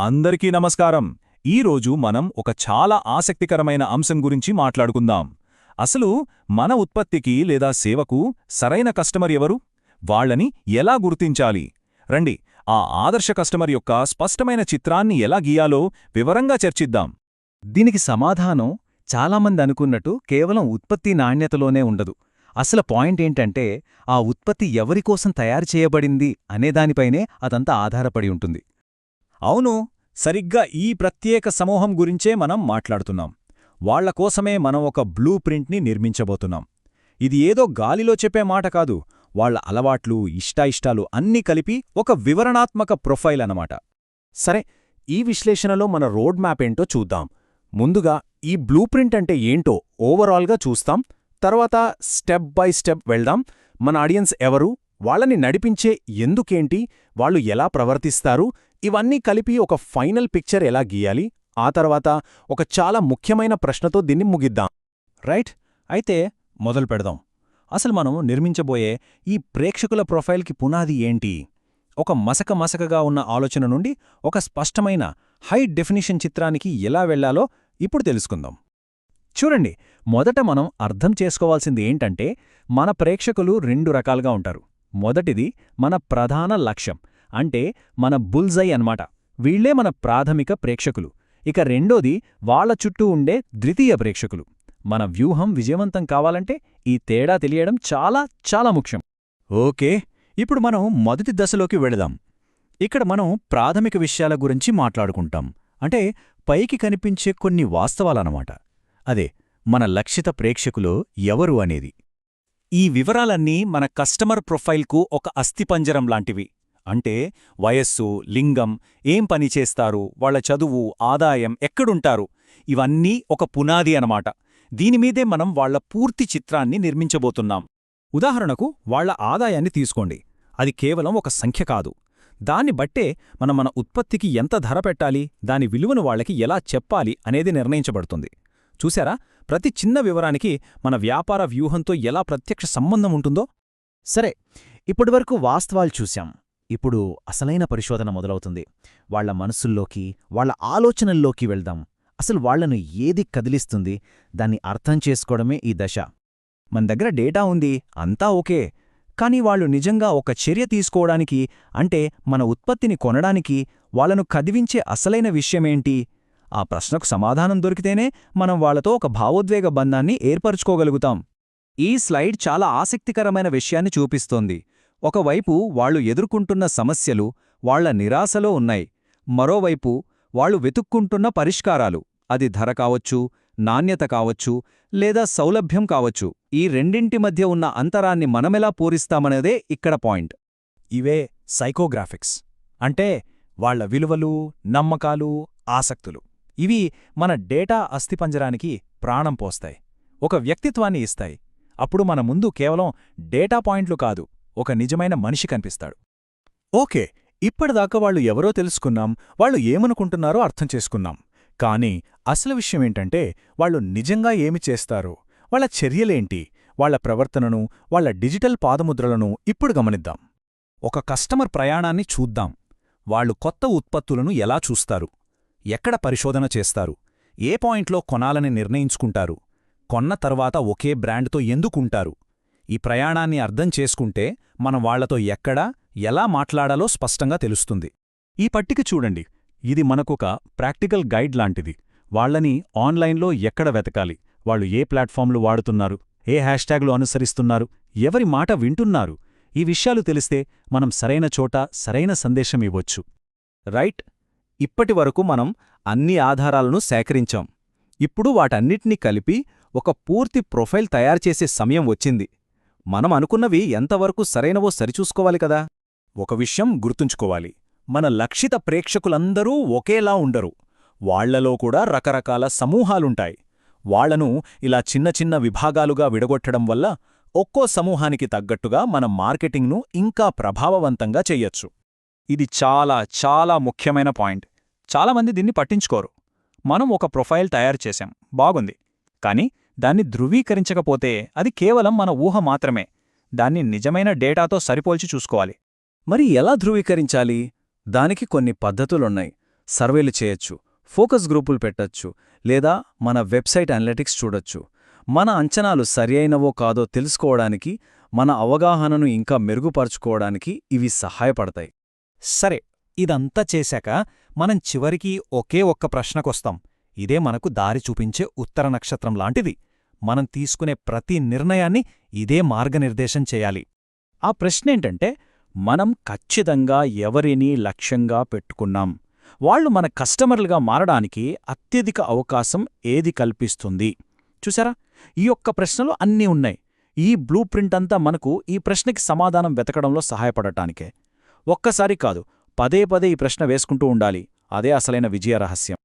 అందరికీ నమస్కారం. ఈరోజు మనం ఒక చాలా ఆసక్తికరమైన అంశం గురించి మాట్లాడుకుందాం. అసలు మన ఉత్పత్తికి లేదా సేవకు సరైన కస్టమర్ ఎవరు? వాళ్ళని ఎలా గుర్తించాలి? రండి ఆ ఆదర్శ కస్టమర్ యొక్క స్పష్టమైన చిత్రాన్ని ఎలా గీయాలో వివరంగా చర్చిద్దాం. దీనికి సమాధానం చాలామంది అనుకున్నట్టు కేవలం ఉత్పత్తి నాణ్యతలోనే ఉండదు. అసలు పాయింట్ ఏంటంటే ఆ ఉత్పత్తి ఎవరికోసం తయారు చేయబడింది అనేదానిపైనే అదంతా ఆధారపడి ఉంటుంది. అవును సరిగ్గా ఈ ప్రత్యేక సమూహం గురించే మనం మాట్లాడుతున్నాం. వాళ్ళ కోసమే మనం ఒక బ్లూ ప్రింట్ని నిర్మించబోతున్నాం. ఇది ఏదో గాలిలో చెప్పే మాట కాదు వాళ్ళ అలవాట్లు ఇష్టాయిష్టాలు అన్నీ కలిపి ఒక వివరణాత్మక ప్రొఫైల్ అన్నమాట. సరే ఈ విశ్లేషణలో మన రోడ్ మ్యాప్ ఏంటో చూద్దాం. ముందుగా ఈ బ్లూ ప్రింట్ అంటే ఏంటో ఓవరాల్గా చూస్తాం. తర్వాత స్టెప్ బై స్టెప్ వెళ్దాం. మన ఆడియన్స్ ఎవరు? వాళ్ళని నడిపించే ఎందుకేంటి? వాళ్ళు ఎలా ప్రవర్తిస్తారు? ఇవన్నీ కలిపి ఒక ఫైనల్ పిక్చర్ ఎలా గీయాలి? ఆ తర్వాత ఒక చాలా ముఖ్యమైన ప్రశ్నతో దీన్ని ముగిద్దాం. రైట్? అయితే మొదలు పెడదాం. అసలు మనం నిర్మించబోయే ఈ ప్రేక్షకుల ప్రొఫైల్కి పునాది ఏంటి? ఒక మసక మసకగా ఉన్న ఆలోచన నుండి ఒక స్పష్టమైన హై డెఫినిషన్ చిత్రానికి ఎలా వెళ్ళాలో ఇప్పుడు తెలుసుకుందాం. చూడండి మొదట మనం అర్థం చేసుకోవాల్సింది ఏంటంటే మన ప్రేక్షకులు రెండు రకాలుగా ఉంటారు. మొదటిది మన ప్రధాన లక్ష్యం అంటే మన బుల్జై అన్నమాట. వీళ్ళే మన ప్రాథమిక ప్రేక్షకులు. ఇక రెండోది వాళ్ళ చుట్టూ ఉండే ద్వితీయ ప్రేక్షకులు. మన వ్యూహం విజయవంతం కావాలంటే ఈ తేడా తెలియడం చాలా చాలా ముఖ్యం. ఓకే ఇప్పుడు మనం మొదటి దశలోకి వెళదాం. ఇక్కడ మనం ప్రాథమిక విషయాల గురించి మాట్లాడుకుంటాం. అంటే పైకి కనిపించే కొన్ని వాస్తవాలన్నమాట. అదే మన లక్షిత ప్రేక్షకులు ఎవరు అనేది. ఈ వివరాలన్నీ మన కస్టమర్ ప్రొఫైల్కు ఒక అస్థిపంజరం లాంటివి. అంటే వయస్సు లింగం ఏం పనిచేస్తారు వాళ్ళ చదువు ఆదాయం ఎక్కడుంటారు? ఇవన్నీ ఒక పునాది అనమాట దీనిమీదే మనం వాళ్ళ పూర్తి చిత్రాన్ని నిర్మించబోతున్నాం. ఉదాహరణకు వాళ్ళ ఆదాయాన్ని తీసుకోండి. అది కేవలం ఒక సంఖ్య కాదు. దాన్ని బట్టే మనం మన ఉత్పత్తికి ఎంత ధర పెట్టాలి దాని విలువను వాళ్ళకి ఎలా చెప్పాలి అనేది నిర్ణయించబడుతుంది. చూశారా? ప్రతి చిన్న వివరానికి మన వ్యాపార వ్యూహంతో ఎలా ప్రత్యక్ష సంబంధం ఉంటుందో? సరే ఇప్పటివరకు వాస్తవాలు చూశాం. ఇప్పుడు అసలైన పరిశోధన మొదలవుతుంది. వాళ్ళ మనసుల్లోకి వాళ్ళ ఆలోచనల్లోకి వెళ్దాం. అసలు వాళ్ళను ఏది కదిలిస్తుంది? దాన్ని అర్థం చేసుకోవడమే ఈ దశ. మన దగ్గర డేటా ఉంది అంతా ఓకే. కాని వాళ్ళు నిజంగా ఒక చర్య తీసుకోవడానికి అంటే మన ఉత్పత్తిని కొనడానికి వాళ్ళను కదివించే అసలైన విషయమేంటి? ఆ ప్రశ్నకు సమాధానం దొరికితేనే మనం వాళ్ళతో ఒక భావోద్వేగ బంధాన్ని ఏర్పరుచుకోగలుగుతాం. ఈ స్లైడ్ చాలా ఆసక్తికరమైన విషయాన్ని చూపిస్తోంది. ఒకవైపు వాళ్ళు ఎదుర్కొంటున్న సమస్యలు వాళ్ళ నిరాశలో ఉన్నాయి. మరోవైపు వాళ్ళు వెతుక్కుంటున్న పరిష్కారాలు. అది ధర కావచ్చు నాణ్యత కావచ్చు లేదా సౌలభ్యం కావచ్చు. ఈ రెండింటి మధ్య ఉన్న అంతరాన్ని మనమెలా పూరిస్తామనేదే ఇక్కడ పాయింట్. ఇవే సైకోగ్రాఫిక్స్. అంటే వాళ్ళ విలువలు నమ్మకాలు ఆసక్తులు. ఇవి మన డేటా అస్థిపంజరానికి ప్రాణం పోస్తాయి. ఒక వ్యక్తిత్వాన్ని ఇస్తాయి. అప్పుడు మన ముందు కేవలం డేటా పాయింట్లు కాదు. ఒక నిజమైన మనిషి కనిపిస్తాడు. ఓకే ఇప్పటిదాకా వాళ్ళు ఎవరో తెలుసుకున్నాం వాళ్ళు ఏమనుకుంటున్నారో అర్థం చేసుకున్నాం. కానీ అసలు విషయమేంటంటే వాళ్ళు నిజంగా ఏమి చేస్తారు? వాళ్ళ చర్యలేంటి? వాళ్ళ ప్రవర్తనను వాళ్ళ డిజిటల్ పాదముద్రలను ఇప్పుడు గమనిద్దాం. ఒక కస్టమర్ ప్రయాణాన్ని చూద్దాం. వాళ్ళు కొత్త ఉత్పత్తులను ఎలా చూస్తారు? ఎక్కడ పరిశోధన చేస్తారు? ఏ పాయింట్లో కొనాలని నిర్ణయించుకుంటారు? కొన్న తర్వాత ఒకే బ్రాండ్తో ఎందుకుంటారు? ఈ ప్రయాణాన్ని అర్థం చేసుకుంటే మనం వాళ్ళతో ఎక్కడ ఎలా మాట్లాడాలో స్పష్టంగా తెలుస్తుంది. ఈ పట్టిక చూడండి. ఇది మనకొక ప్రాక్టికల్ గైడ్ లాంటిది. వాళ్ళని ఆన్లైన్లో ఎక్కడ వెతకాలి? వాళ్ళు ఏ ప్లాట్ఫామ్లు వాడుతున్నారు? ఏ హ్యాష్ట్యాగ్లు అనుసరిస్తున్నారు? ఎవరి మాట వింటున్నారు? ఈ విషయాలు తెలిస్తే మనం సరైన చోట సరైన సందేశం ఇవ్వొచ్చు. రైట్. ఇప్పటివరకు మనం అన్ని ఆధారాలను సేకరించాం. ఇప్పుడు వాటన్నిటినీ కలిపి ఒక పూర్తి ప్రొఫైల్ తయారుచేసే సమయం వచ్చింది. మనం అనుకున్నవి ఎంతవరకు సరైనవో సరిచూసుకోవాలి కదా. ఒక విషయం గుర్తుంచుకోవాలి. మన లక్షిత ప్రేక్షకులందరూ ఒకేలా ఉండరు. వాళ్ళలో కూడా రకరకాల సమూహాలుంటాయి. వాళ్ళను ఇలా చిన్న చిన్న విభాగాలుగా విడగొట్టడం వల్ల ఒక్కో సమూహానికి తగ్గట్టుగా మన మార్కెటింగ్ను ఇంకా ప్రభావవంతంగా చెయ్యొచ్చు. ఇది చాలా చాలా ముఖ్యమైన పాయింట్. చాలామంది దీన్ని పట్టించుకోరు. మనం ఒక ప్రొఫైల్ తయారు చేశాం. బాగుంది. కానీ దాన్ని ధృవీకరించకపోతే అది కేవలం మన ఊహ మాత్రమే. దాన్ని నిజమైన డేటాతో సరిపోల్చి చూసుకోవాలి. మరి ఎలా ధృవీకరించాలి? దానికి కొన్ని పద్ధతులున్నాయి. సర్వేలు చేయొచ్చు ఫోకస్ గ్రూపులు పెట్టొచ్చు లేదా మన వెబ్సైట్ అనలిటిక్స్ చూడొచ్చు. మన అంచనాలు సరియైనవో కాదో తెలుసుకోవడానికి మన అవగాహనను ఇంకా మెరుగుపరుచుకోవడానికి ఇవి సహాయపడతాయి. సరే ఇదంతా చేశాక మనం చివరికి ఒకే ఒక్క ప్రశ్నకొస్తాం. ఇదే మనకు దారి చూపించే ఉత్తర నక్షత్రం లాంటిది. మనం తీసుకునే ప్రతి నిర్ణయాన్ని ఇదే మార్గనిర్దేశం చేయాలి. ఆ ప్రశ్నేంటంటే మనం ఖచ్చితంగా ఎవరిని లక్ష్యంగా పెట్టుకున్నాం? వాళ్ళు మన కస్టమర్లుగా మారడానికి అత్యధిక అవకాశం ఏది కల్పిస్తుంది? చూసారా ఈ ఒక్క ప్రశ్నలు అన్నీ ఉన్నాయి. ఈ బ్లూ ప్రింట్ అంతా మనకు ఈ ప్రశ్నకి సమాధానం వెతకడంలో సహాయపడటానికే. ఒక్కసారి కాదు పదే పదే ఈ ప్రశ్న వేసుకుంటూ ఉండాలి. అదే అసలైన విజయ రహస్యం.